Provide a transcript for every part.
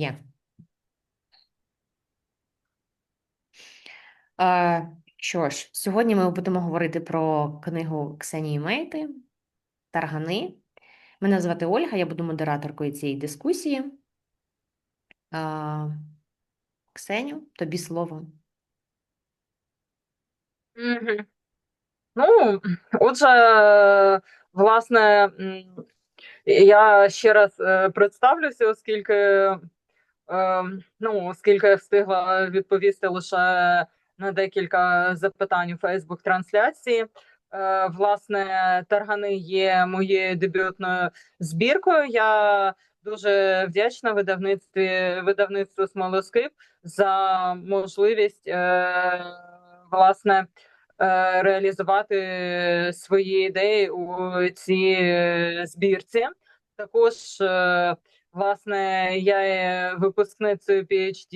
Є. Е, що ж, сьогодні ми будемо говорити про книгу Ксенії Мейти Таргани. Мене звати Ольга, я буду модераторкою цієї дискусії. Е, Ксеню, тобі слово. Ну, отже, власне, я ще раз е, представлюся, оскільки, ну, оскільки я встигла відповісти лише на декілька запитань у Фейсбук-трансляції. Е, Власне, таргани є моєю дебютною збіркою. Я дуже вдячна видавництві видавництву Смолоскип за можливість е, власне е, реалізувати свої ідеї у цій збірці. Також, власне, я є випускницею PhD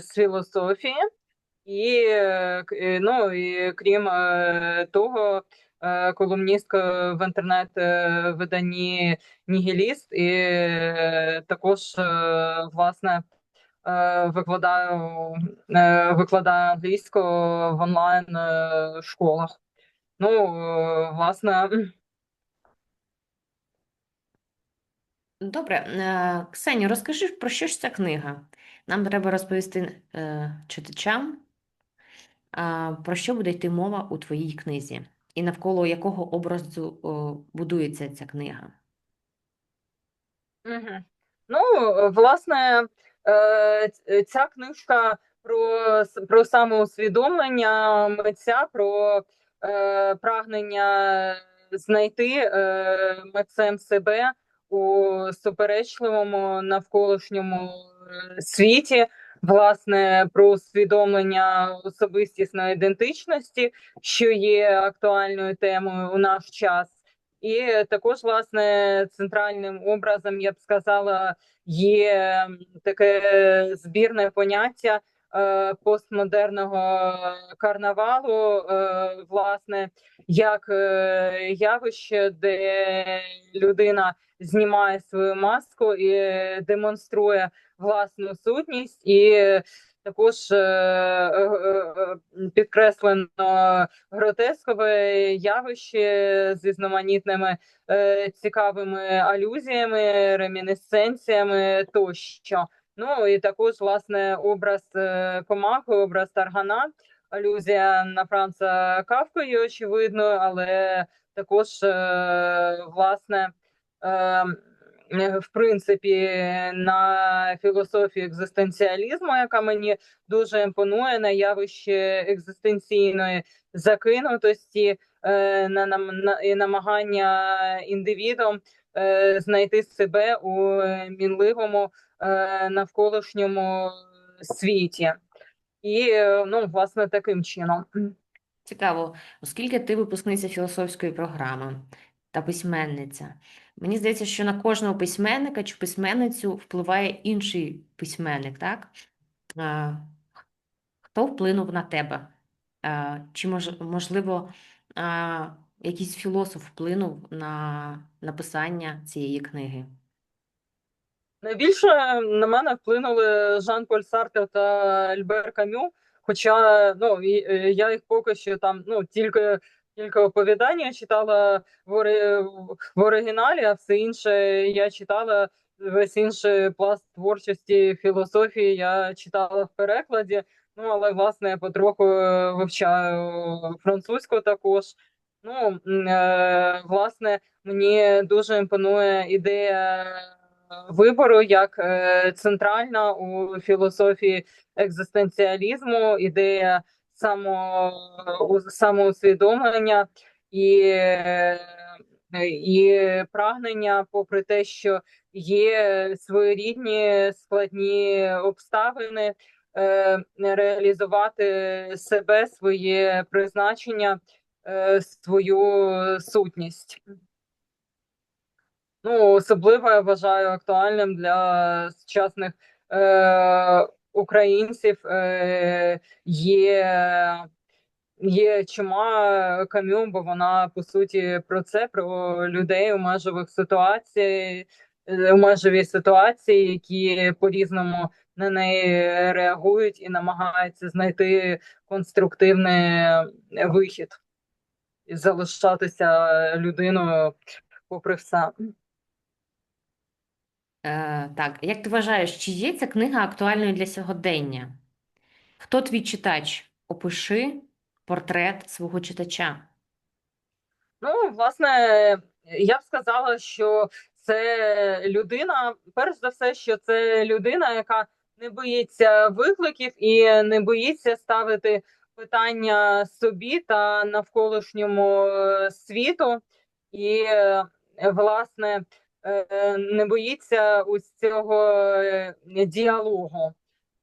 з філософії, і е, е, ну і крім е, того, е, колумністка в інтернет-виданні Нігіліст, і е, також е, власне е, викладаю е, викладаю англійську в онлайн е, школах. Ну, е, власне, Добре, е, Ксеню, розкажи, про що ж ця книга? Нам треба розповісти е, читачам, про що буде йти мова у твоїй книзі, і навколо якого образу будується ця книга. Мгм. Ну, е, власне, ця книжка про, про самоусвідомлення митця, про прагнення знайти митцем себе у суперечливому навколишньому е, світі, власне, про усвідомлення особистісної ідентичності, що є актуальною темою у наш час. І також, власне, центральним образом, я б сказала, є таке збірне поняття е, постмодерного карнавалу, е, власне, як е, явище, де людина знімає свою маску і демонструє власну сутність, і також е, е, е, підкреслено гротескове явище з різноманітними е, цікавими алюзіями, ремінесценціями тощо. Ну і також власне образ е, комахи, образ таргана, алюзія на Франца Кавку є очевидною, але також е, власне. Е, в принципі, на філософію екзистенціалізму, яка мені дуже імпонує на явище екзистенційної закинутості, на, на, і намагання індивідом знайти себе у мінливому навколишньому світі. І е, ну, власне, таким чином. Цікаво, оскільки ти випускниця філософської програми та письменниця, мені здається, що на кожного письменника чи письменницю впливає інший письменник, так? Хто вплинув на тебе? Чи мож, можливо якийсь філософ вплинув на написання цієї книги? Найбільше на мене вплинули Жан-Поль Сартер та Альбер Камю. Хоча ну е, я їх поки що там ну тільки тільки оповідання читала в, ори, в оригіналі, а все інше я читала весь інший пласт творчості філософії. Я читала в перекладі. Ну але власне я потроху е, вивчаю французьку також. Ну е, власне, мені дуже імпонує ідея вибору як е, центральна у філософії екзистенціалізму, ідея само, самоусвідомлення і, е, і прагнення, попри те, що є своєрідні складні обставини, е, реалізувати себе, своє призначення, свою сутність. Ну, особливо я вважаю актуальним для сучасних е, українців е, є, чима Кам'ю, бо вона по суті про це, про людей у межових ситуацій, е, межові ситуації, які по-різному на неї реагують і намагаються знайти конструктивний вихід і залишатися людиною попри все. Е, так, як ти вважаєш, чи є ця книга актуальною для сьогодення? Хто твій читач? Опиши портрет свого читача. Ну, власне, я б сказала, що це людина, перш за все, що це людина, яка не боїться викликів і не боїться ставити питання собі та навколишньому е, світу, і, е, власне, не боїться ось цього е, діалогу.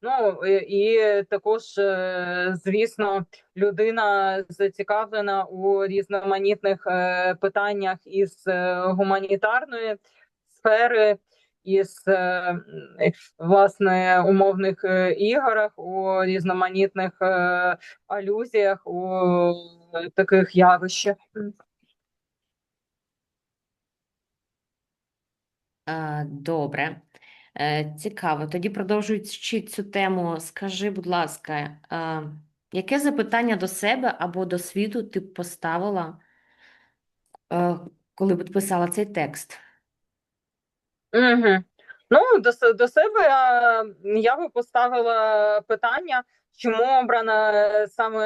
Ну і і також, е, звісно, людина зацікавлена у різноманітних е, питаннях із е, гуманітарної сфери, із е, власне умовних е, ігорах, у різноманітних е, алюзіях, у таких явищах. Добре. Е, цікаво. Тоді продовжуючи цю тему, скажи, будь ласка, е, яке запитання до себе або до світу ти б поставила, е, коли б писала цей текст? Угу. Ну, до, до себе я, би поставила питання, чому обрана е, саме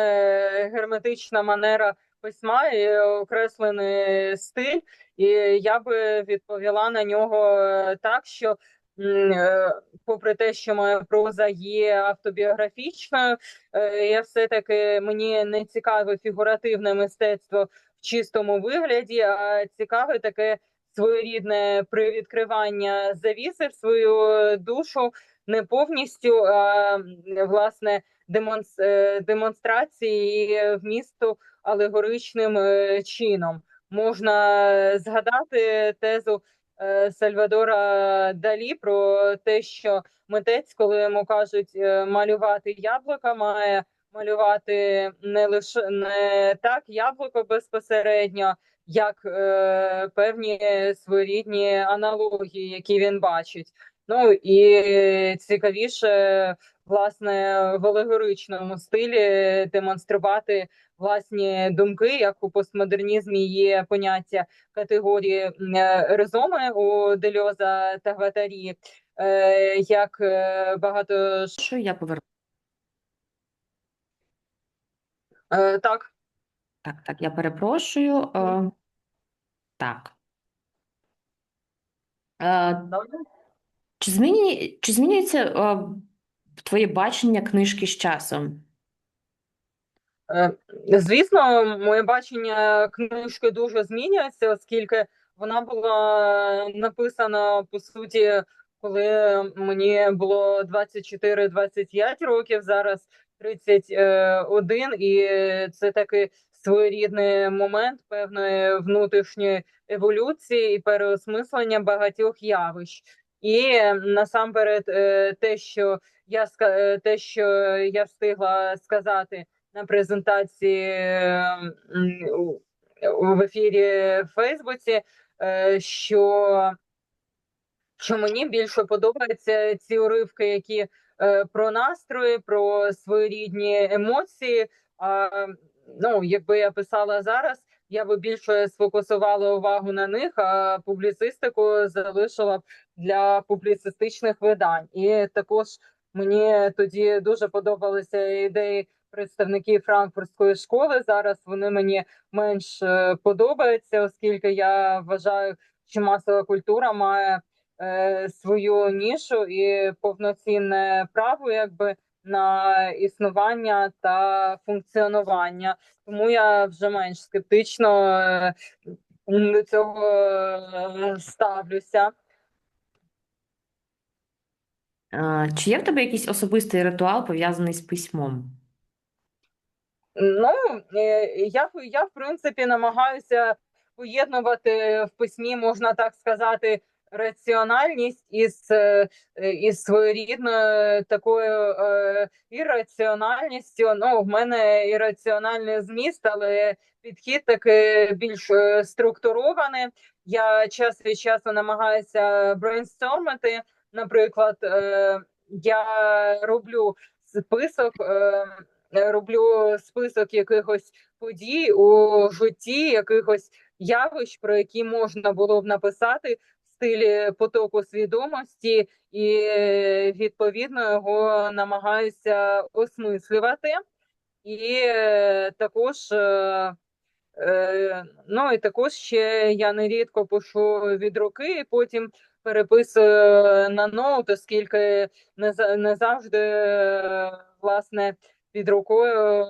герметична манера письма і окреслений стиль, і я би відповіла на нього е, так, що е, попри те, що моя проза є автобіографічною, е, я все-таки мені не цікаве фігуративне мистецтво в чистому вигляді, а цікаве таке своєрідне привідкривання завіси в свою душу не повністю, а власне демонс- демонстрації вмісту алегоричним е, чином. Можна згадати тезу е, Сальвадора Далі про те, що митець, коли йому кажуть е, малювати яблука, має малювати не лише не так яблуко безпосередньо, як е, певні своєрідні аналогії, які він бачить. Ну і цікавіше, власне, в алегоричному стилі демонструвати власні думки, як у постмодернізмі є поняття категорії е, резоми у Дельоза та Гватарі, е, як е, багато Що я поверну? так. Так, так, я перепрошую. Так. Чи змінює, чи змінюється твоє бачення книжки з часом? Е, Звісно, моє бачення книжки дуже змінюється, оскільки вона була написана по суті, коли мені було 24-25 років, зараз 31, і це такий своєрідний момент певної внутрішньої еволюції і переосмислення багатьох явищ. І насамперед, е, те, що я е, те, що я встигла сказати на презентації в ефірі в Фейсбуці, е, що, що мені більше подобаються ці уривки, які е, про настрої, про своєрідні емоції. А ну, якби я писала зараз, я би більше сфокусувала увагу на них, а публіцистику залишила б для публіцистичних видань. І також мені тоді дуже подобалися ідеї представників франкфуртської школи. Зараз вони мені менш е, подобаються, оскільки я вважаю, що масова культура має е, свою нішу і повноцінне право, якби на існування та функціонування. Тому я вже менш скептично е, до цього е, ставлюся. Чи є в тебе якийсь особистий ритуал пов'язаний з письмом? Ну, е, я, я в принципі намагаюся поєднувати в письмі, можна так сказати, раціональність із, е, із своєрідною такою е, ірраціональністю. Ну, в мене ірраціональний зміст, але підхід такий більш е, структурований. я час від часу намагаюся брейнстормити. Наприклад, е, я роблю список, е, роблю список якихось подій у житті, якихось явищ, про які можна було б написати в стилі потоку свідомості, і е, відповідно його намагаюся осмислювати. І е, також, е, е, ну і також ще я нерідко пишу від руки, і потім переписую на ноут, оскільки не, за- не завжди е, власне під рукою.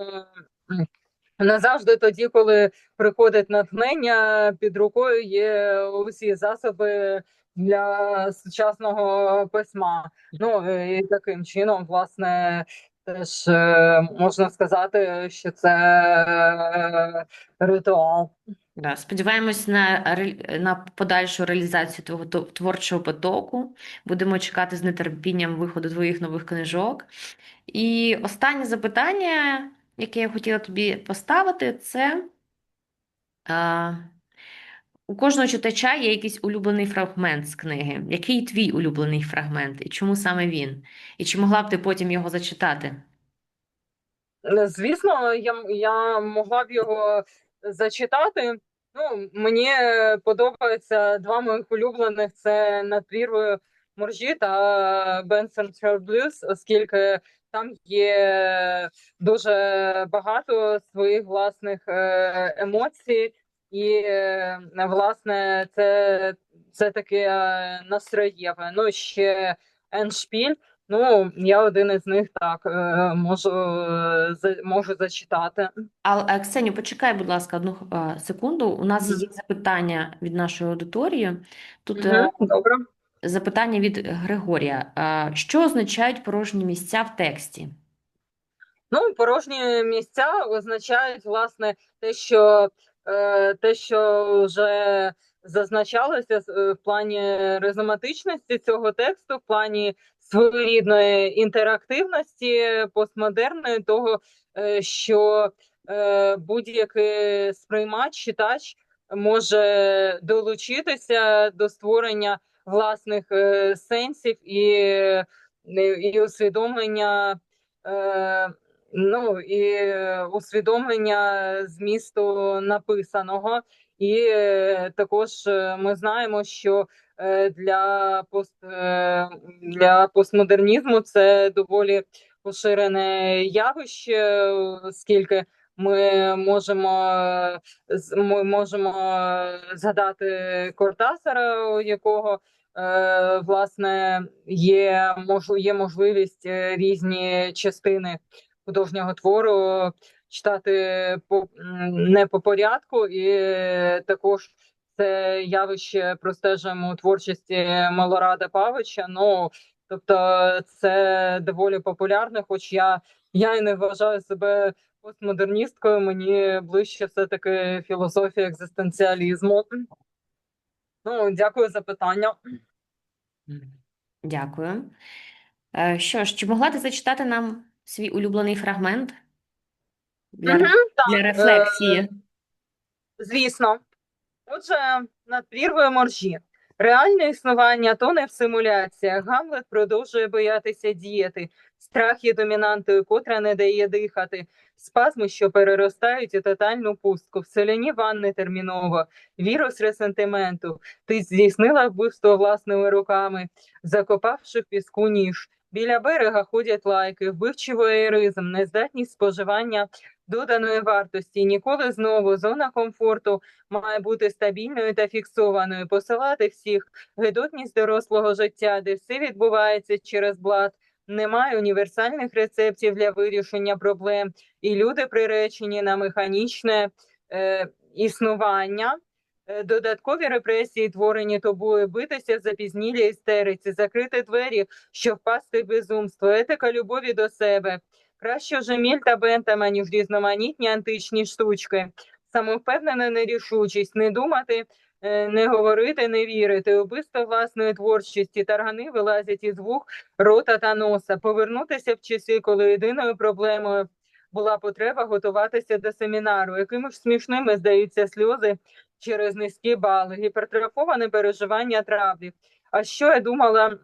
Назавжди тоді, коли приходить натхнення, під рукою є усі засоби для сучасного письма. Ну і таким чином, власне, теж е, можна сказати, що це е, ритуал. Да, сподіваємось на, на подальшу реалізацію твого творчого потоку. Будемо чекати з нетерпінням виходу твоїх нових книжок. І останнє запитання, яке я хотіла тобі поставити, це а, у кожного читача є якийсь улюблений фрагмент з книги. Який твій улюблений фрагмент? І чому саме він? І чи могла б ти потім його зачитати? Е, Звісно, я, я могла б його зачитати. Ну, мені подобаються два моїх улюблених: це «Надпірвою моржі та Бенсон Блюз, оскільки там є дуже багато своїх власних е, емоцій, і е, власне це, це таке е, настроєве. Ну, ще Еншпіль. Ну, я один із них так е, можу, можу зачитати. А, а, Ксеню, почекай, будь ласка, одну секунду. У нас є запитання від нашої аудиторії. Тут Добре. запитання від Григорія. Що означають порожні місця в тексті? Ну, порожні місця означають, власне, те, що, те, що вже зазначалося е, в плані ризоматичності цього тексту, в плані своєрідної інтерактивності, постмодерної, того, е, що е, будь-який сприймач, читач може долучитися до створення власних е, сенсів і, і усвідомлення. Ну і е, усвідомлення змісту написаного, і е, також е, ми знаємо, що для пост для постмодернізму це доволі поширене явище, оскільки ми можемо ми можемо згадати Кортасара, у якого власне є мож, є можливість різні частини художнього твору читати по не по порядку, і також це явище простежуємо у творчості Малорада Павича. Ну тобто, це доволі популярно, хоч я, я і не вважаю себе постмодерністкою, мені ближче все-таки філософія екзистенціалізму. Ну, дякую за питання. Дякую. Е, Що ж, чи могла ти зачитати нам свій улюблений фрагмент для, Мгм, для рефлексії? Звісно. Отже, над прірвою моржі. Реальне існування то не в симуляціях. Гамлет продовжує боятися діяти. Страх є домінантою, котра не дає дихати. Спазми, що переростають у тотальну пустку. В соляні ванни терміново. Вірус ресентименту. Ти здійснила вбивство власними руками, закопавши в піску ніж. Біля берега ходять лайки, вбивчий воєризм, нездатність споживання доданої вартості. Ніколи знову зона комфорту має бути стабільною та фіксованою, посилати всіх, гидотність дорослого життя, де все відбувається через блат. Немає універсальних рецептів для вирішення проблем, і люди приречені на механічне е, існування. Е, Додаткові репресії, творені тобою, битися в запізнілій істериці, закрити двері, щоб впасти безумство, етика любові до себе. Краще вже міль та бентама, ніж різноманітні античні штучки. Самовпевнена нерішучість, не думати, е, не говорити, не вірити, убивство власної творчості, таргани вилазять із вух, рота та носа, повернутися в часи, коли єдиною проблемою була потреба готуватися до семінару, якими ж смішними здаються сльози через низькі бали, гіпертрофоване переживання травлі. А що я думала?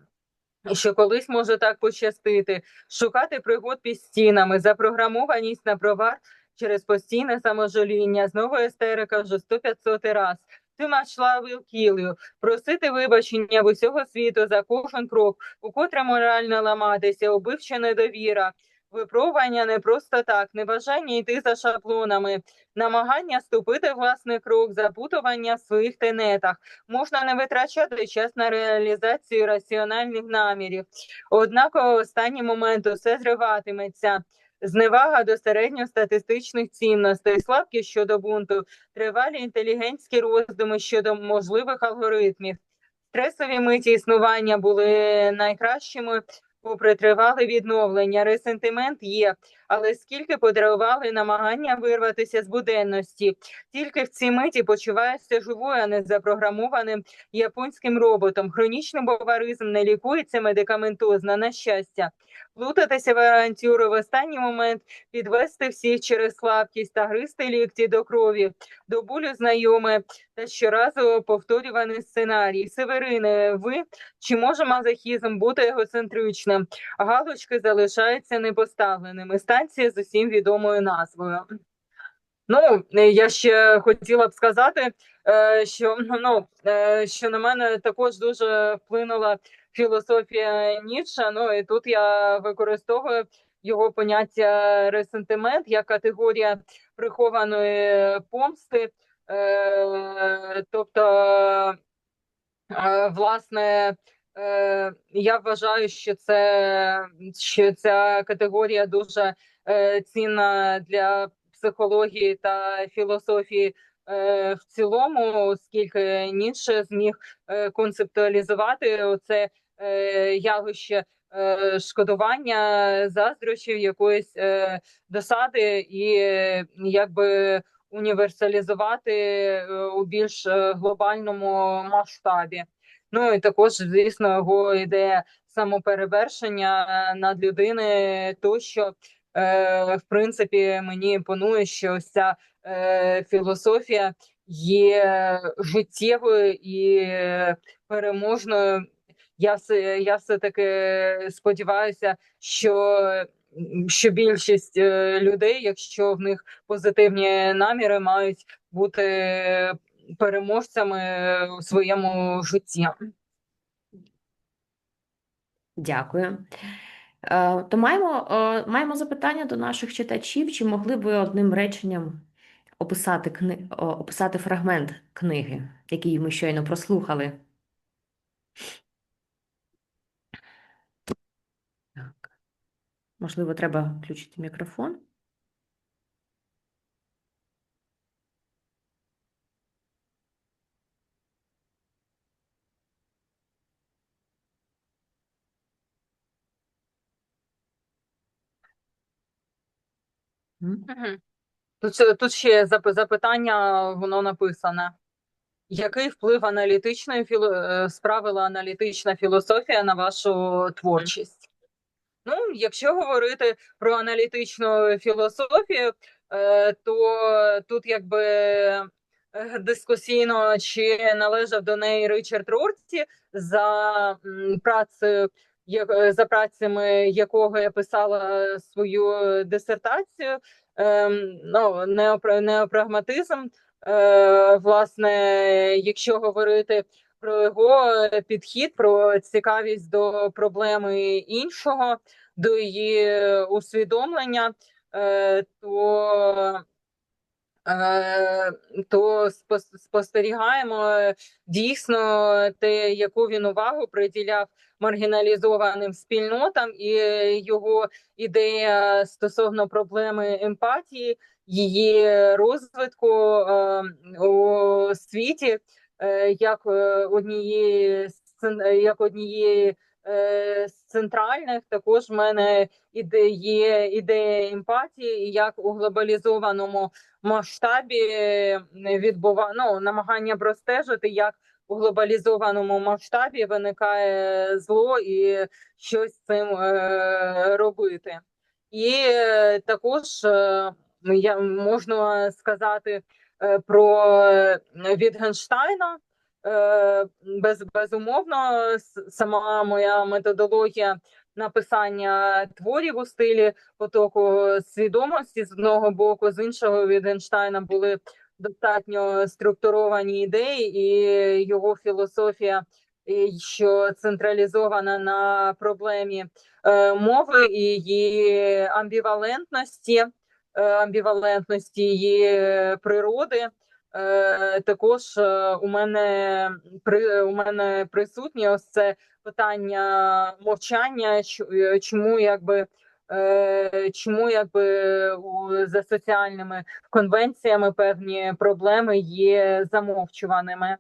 Що колись може так пощастити, шукати пригод під стінами, запрограмованість на провар через постійне саможаління, знову естерика вже 100-500 раз. Ти нашла вилкілію, просити вибачення в усього світу за кожен крок, у котре морально ламатися, убивча недовіра, випробування не просто так, небажання йти за шаблонами, намагання ступити власний крок, запутування в своїх тенетах. Можна не витрачати час на реалізацію раціональних намірів. Однак у останній момент усе зриватиметься. Зневага до середньостатистичних цінностей, слабкість щодо бунту, тривалі інтелігентські роздуми щодо можливих алгоритмів. Стресові миті існування були найкращими, попри тривале відновлення. Ресентимент є, але скільки подарували намагання вирватися з буденності. Тільки в цій миті почуваєшся живою, а не запрограмованим японським роботом. Хронічний баваризм не лікується медикаментозно, на щастя. Плутатися в авантюру в останній момент, підвести всіх через слабкість та гристи лікті до крові, до болю знайоме та щоразу повторюваний сценарій. Северине, ви чи може мазохізм бути егоцентричним? Галочки залишаються непоставленими. Станція з усім відомою назвою. Ну, я ще хотіла б сказати, е, що ну е, що на мене також дуже вплинула філософія Ніцше. Ну і тут я використовую його поняття ресентимент як категорія прихованої помсти. Е, тобто, власне, я вважаю, що це що ця категорія дуже цінна для психології та філософії в цілому, оскільки Ніцше зміг концептуалізувати оце явище шкодування заздрощів якоїсь досади і якби універсалізувати у більш глобальному масштабі. Ну і також, звісно, його ідея самоперевершення над людини, тощо в принципі мені імпонує, що ось ця філософія є життєвою і переможною. Я все я все таки сподіваюся, що що більшість людей, якщо в них позитивні наміри, мають бути переможцями у своєму житті. Дякую. Е, То маємо, е, маємо запитання до наших читачів, чи могли б ви одним реченням описати кни... описати фрагмент книги, який ми щойно прослухали? Так. Можливо, треба включити мікрофон. Тут, ще- тут ще запитання, воно написане. Який вплив аналітичної філо... е, справила аналітична філософія на вашу творчість? Ну, якщо говорити про аналітичну філософію, е, то тут якби е, дискусійно чи належав до неї Ричард Рорті за працею, за працями якого я писала свою дисертацію. Ем, ну, неопрагматизм. Е, власне, якщо говорити про його підхід, про цікавість до проблеми іншого, до її усвідомлення, е, то е, то спос- спостерігаємо дійсно те, яку він увагу приділяв маргіналізованим спільнотам, і його ідея стосовно проблеми емпатії, її розвитку е, у світі е, як е, однієї як однієї е, з центральних, також в мене іде є ідея емпатії, і як у глобалізованому масштабі відбува... ну, намагання простежити, як у глобалізованому масштабі виникає зло і щось з цим е, робити. І е, також е, я можна сказати е, про е, Вітгенштайна. Е, Без, безумовно, сама моя методологія написання творів у стилі потоку свідомості з одного боку, з іншого Вітгенштайна були достатньо структуровані ідеї, і його філософія, що централізована на проблемі е, мови і її амбівалентності, е, амбівалентності її природи. Е, також е, у мене при у мене присутнє ось це питання мовчання, е, чому якби чому якби за соціальними конвенціями певні проблеми є замовчуваними.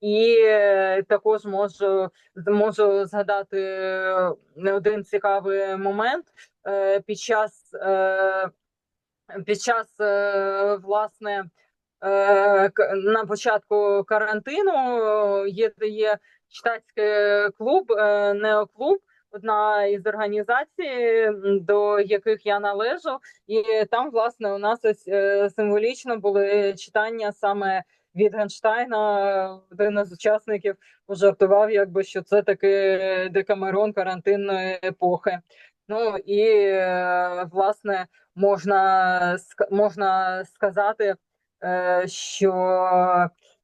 І також можу можу згадати один цікавий момент під час під час власне на початку карантину е, є, є читацький клуб, е, неоклуб, одна із організацій, до яких я належу, і там, власне, у нас ось е, символічно були читання саме Вітгенштайна. Один із учасників пожартував, якби що це таки декамерон карантинної епохи. Ну і е, власне можна можна сказати, е, що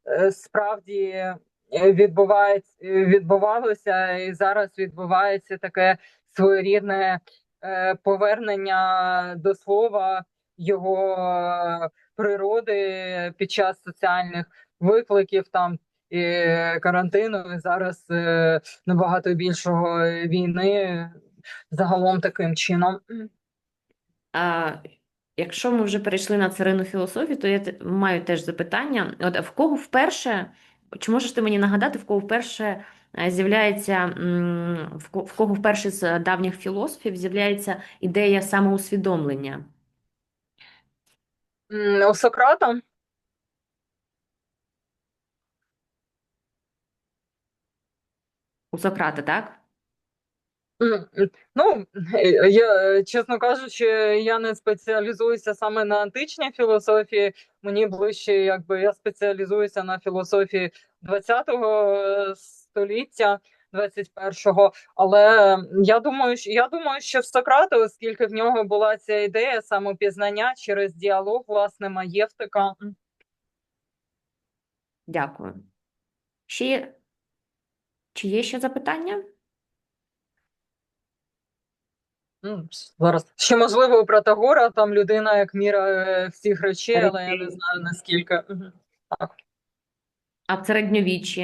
е, справді е, відбувається відбувалося і зараз відбувається таке своєрідне е, повернення до слова його е, природи під час соціальних викликів там і карантину, і зараз е, набагато більшого війни загалом таким чином. А, якщо ми вже перейшли на царину філософію, то я маю теж запитання. От в кого вперше, чи можеш ти мені нагадати, в кого вперше е, з'являється, в кого вперше з давніх філософів з'являється ідея самоусвідомлення? У Сократа У Сократа, так? Ну, е, я, е, чесно кажучи, я не спеціалізуюся саме на античній філософії. Мені ближче, якби я спеціалізуюся на філософії ХХ століття, 21-го. Але я думаю, що я думаю, що в Сократа, оскільки в нього була ця ідея самопізнання через діалог, власне, маєвтика. Дякую. Є... Чи є ще запитання? М, Зараз ще можливо у Протагора, там людина як міра е, всіх речей, але я не знаю наскільки. Мгм. А в середньовіччі?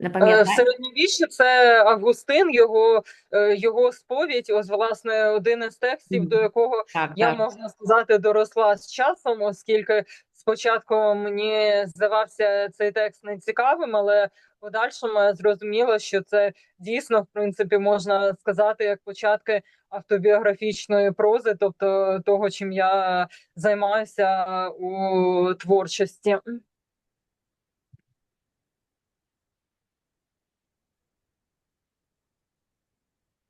Е, В середньовіччі це Августин, його, е, його сповідь, ось власне один із текстів, до якого Так, я так. можна сказати доросла з часом, оскільки спочатку мені здавався цей текст нецікавим, але подальшому я зрозуміла, що це дійсно в принципі можна сказати як початки автобіографічної прози, тобто того, чим я займаюся у творчості.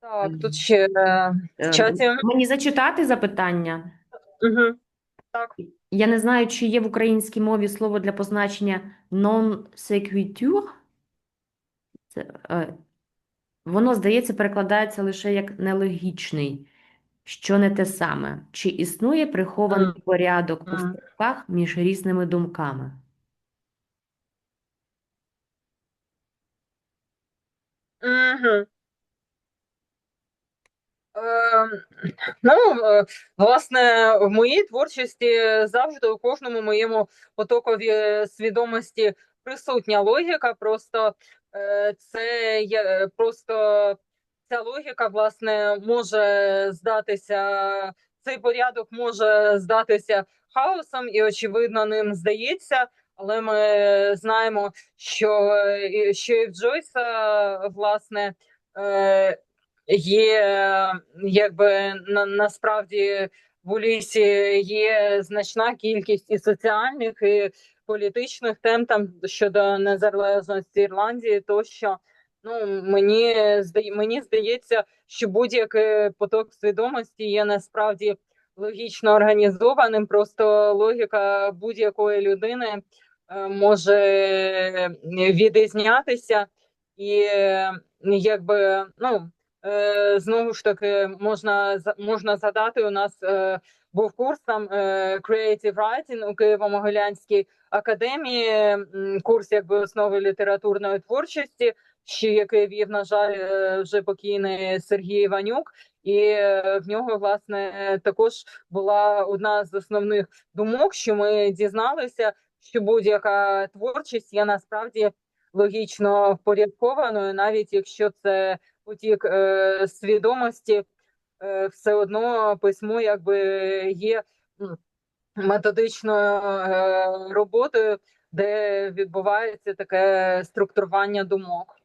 Так, тут ще е, Е, в чаті. Мені зачитати запитання? Угу. Так. Я не знаю, чи є в українській мові слово для позначення non sequitur. Це, е, воно, здається, перекладається лише як нелогічний, що не те саме. Чи існує прихований Мгм. порядок у Мгм. між різними думками? Угу. Е, ну, власне, в моїй творчості завжди у кожному моєму потокові свідомості присутня логіка. Просто це є просто ця логіка, власне, може здатися, цей порядок може здатися хаосом, і очевидно, ним здається. Але ми знаємо, що, і- що і в Джойса, власне, е, є якби на, насправді в Улісі є значна кількість і соціальних, і політичних тем там щодо незалежності Ірландії, тощо ну мені мені здається, що будь-який поток свідомості є насправді логічно організованим. Просто логіка будь-якої людини е, може відрізнятися, і якби ну е, знову ж таки можна можна згадати. У нас е, був курс там е, Creative Writing у Києво-Могилянській академії, курс якби основи літературної творчості, ще який вів, на жаль, е, вже покійний Сергій Іванюк. І е, в нього власне також була одна з основних думок, що ми дізналися, що будь-яка творчість є насправді логічно впорядкованою, навіть якщо це потік е, свідомості, все одно письмо якби є методичною е, роботою, де відбувається таке структурування думок.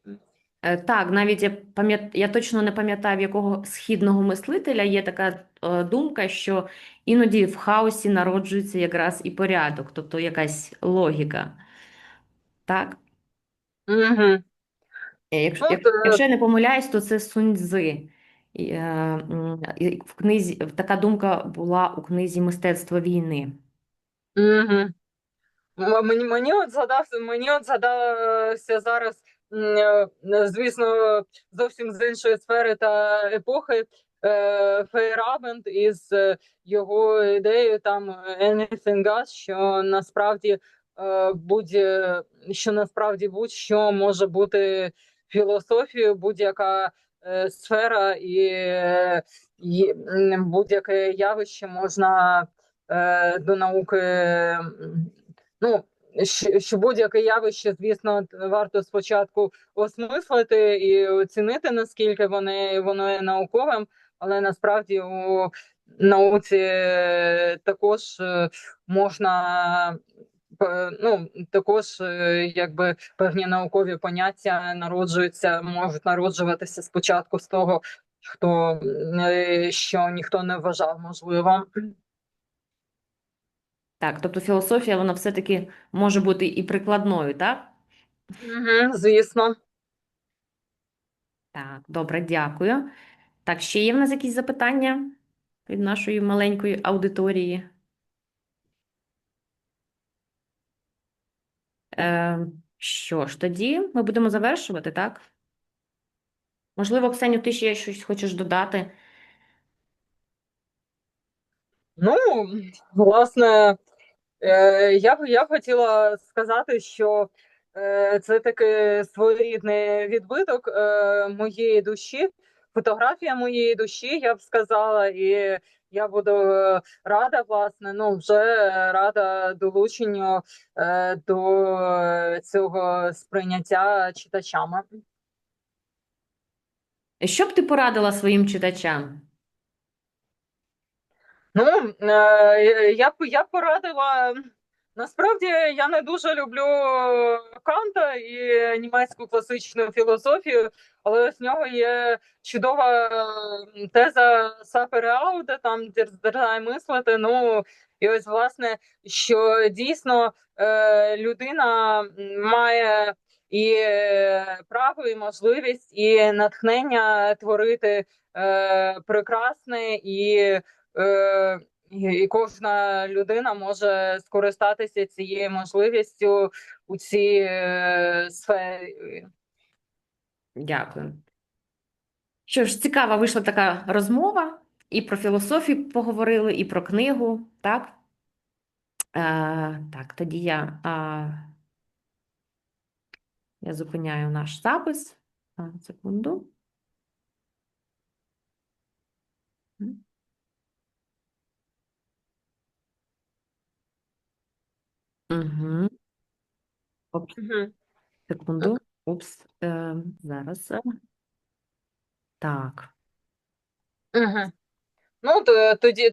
Е, Так, навіть я пам'ят... я точно не пам'ятаю, в якого східного мислителя є така е, думка, що іноді в хаосі народжується якраз і порядок, тобто якась логіка. Так? Угу. Е, Якщо, Ну, як- якщо я не помиляюсь, то це Сунь Цзи. І, е, м, і в книзі така думка була у книзі Мистецтво війни. Угу. Мені, мені от згадався, мені от згадався зараз, е, звісно, зовсім з іншої сфери та епохи е, Фейерабенд із е, його ідеєю там Anything Goes, що насправді е, будь що насправді будь-що може бути філософією, будь-яка е, сфера і, е, будь-яке явище можна е, до науки. Ну, що, будь-яке явище, звісно, варто спочатку осмислити і оцінити, наскільки вони, воно є науковим, але насправді у науці е, також е, можна е, ну, також е, якби певні наукові поняття народжуються, можуть народжуватися спочатку з того, хто е, що ніхто не вважав можливим. Так, тобто філософія, вона все-таки може бути і прикладною, так? Угу, звісно. Так, добре, дякую. Так, ще є в нас якісь запитання від нашої маленької аудиторії? Е, що ж, тоді ми будемо завершувати, так? Можливо, Оксаню, ти ще щось хочеш додати? Ну, власне, е, я б я хотіла сказати, що е, це такий своєрідний відбиток е, моєї душі, фотографія моєї душі, я б сказала, і я буду рада, власне, ну вже рада долученню е, до цього сприйняття читачами. Що б ти порадила своїм читачам? Ну, е, я б я порадила. Насправді я не дуже люблю Канта і німецьку класичну філософію, але в нього є чудова теза Сапереауде, там «Дерзай мислити. Ну і ось власне, що дійсно е, людина має і е, право, і можливість, і натхнення творити е, прекрасне і. І кожна людина може скористатися цією можливістю у цій е, сфері. Дякую. Що ж, цікава вийшла така розмова. І про філософію поговорили, і про книгу, так? Е, так, тоді я, а, я зупиняю наш запис. А, секунду. Угу. Опс, Мгм. секунду. Упс, е, зараз. е. Так. Мгм. Ну, то, тоді,